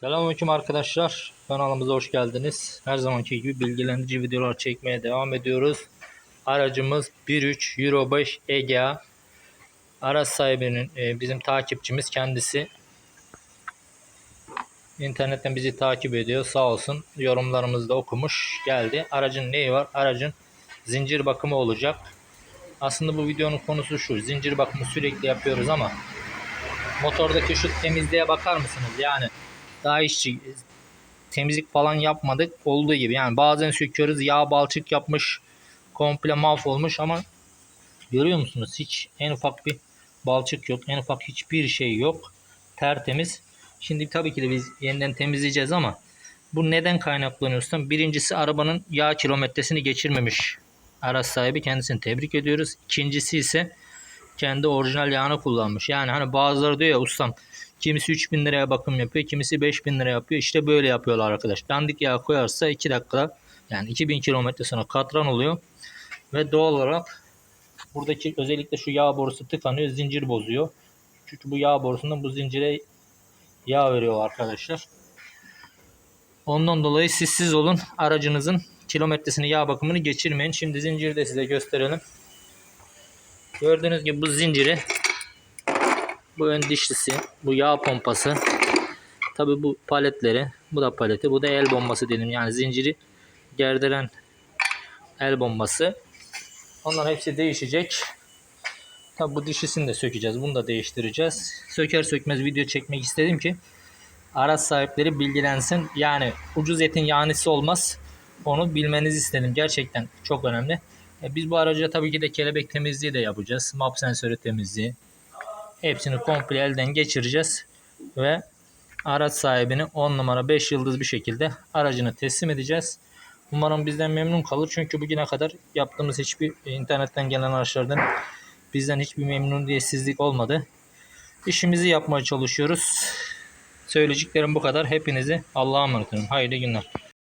Selamünaleyküm arkadaşlar. Kanalımıza hoş geldiniz. Her zamanki gibi bilgilendirici videolar çekmeye devam ediyoruz. Aracımız 1.3 Euro 5 Egea. Araç sahibinin e, bizim takipçimiz kendisi. İnternetten bizi takip ediyor. Sağ olsun. Yorumlarımızı da okumuş. Geldi. Aracın neyi var? Aracın zincir bakımı olacak. Aslında bu videonun konusu şu. Zincir bakımı sürekli yapıyoruz ama motordaki şu temizliğe bakar mısınız? Yani daha hiç temizlik falan yapmadık olduğu gibi. Yani bazen söküyoruz yağ balçık yapmış komple mahvolmuş ama görüyor musunuz hiç en ufak bir balçık yok. En ufak hiçbir şey yok. Tertemiz. Şimdi tabii ki de biz yeniden temizleyeceğiz ama bu neden kaynaklanıyorsa birincisi arabanın yağ kilometresini geçirmemiş araç sahibi kendisini tebrik ediyoruz. İkincisi ise kendi orijinal yağını kullanmış. Yani hani bazıları diyor ya ustam kimisi 3000 liraya bakım yapıyor, kimisi 5000 lira yapıyor. İşte böyle yapıyorlar arkadaş. Dandik yağ koyarsa 2 dakikada yani 2000 kilometre sonra katran oluyor. Ve doğal olarak buradaki özellikle şu yağ borusu tıkanıyor, zincir bozuyor. Çünkü bu yağ borusundan bu zincire yağ veriyor arkadaşlar. Ondan dolayı sizsiz olun. Aracınızın kilometresini yağ bakımını geçirmeyin. Şimdi zinciri de size gösterelim. Gördüğünüz gibi bu zinciri bu ön dişlisi, bu yağ pompası. Tabi bu paletleri, bu da paleti, bu da el bombası dedim. Yani zinciri gerdiren el bombası. Onların hepsi değişecek. Tabi bu dişisini de sökeceğiz. Bunu da değiştireceğiz. Söker sökmez video çekmek istedim ki araç sahipleri bilgilensin. Yani ucuz etin yanisi olmaz. Onu bilmenizi istedim. Gerçekten çok önemli. E, biz bu araca tabii ki de kelebek temizliği de yapacağız. Map sensörü temizliği. Hepsini komple elden geçireceğiz. Ve araç sahibini 10 numara 5 yıldız bir şekilde aracını teslim edeceğiz. Umarım bizden memnun kalır. Çünkü bugüne kadar yaptığımız hiçbir internetten gelen araçlardan bizden hiçbir memnuniyetsizlik olmadı. İşimizi yapmaya çalışıyoruz. Söyleyeceklerim bu kadar. Hepinizi Allah'a emanet olun. Hayırlı günler.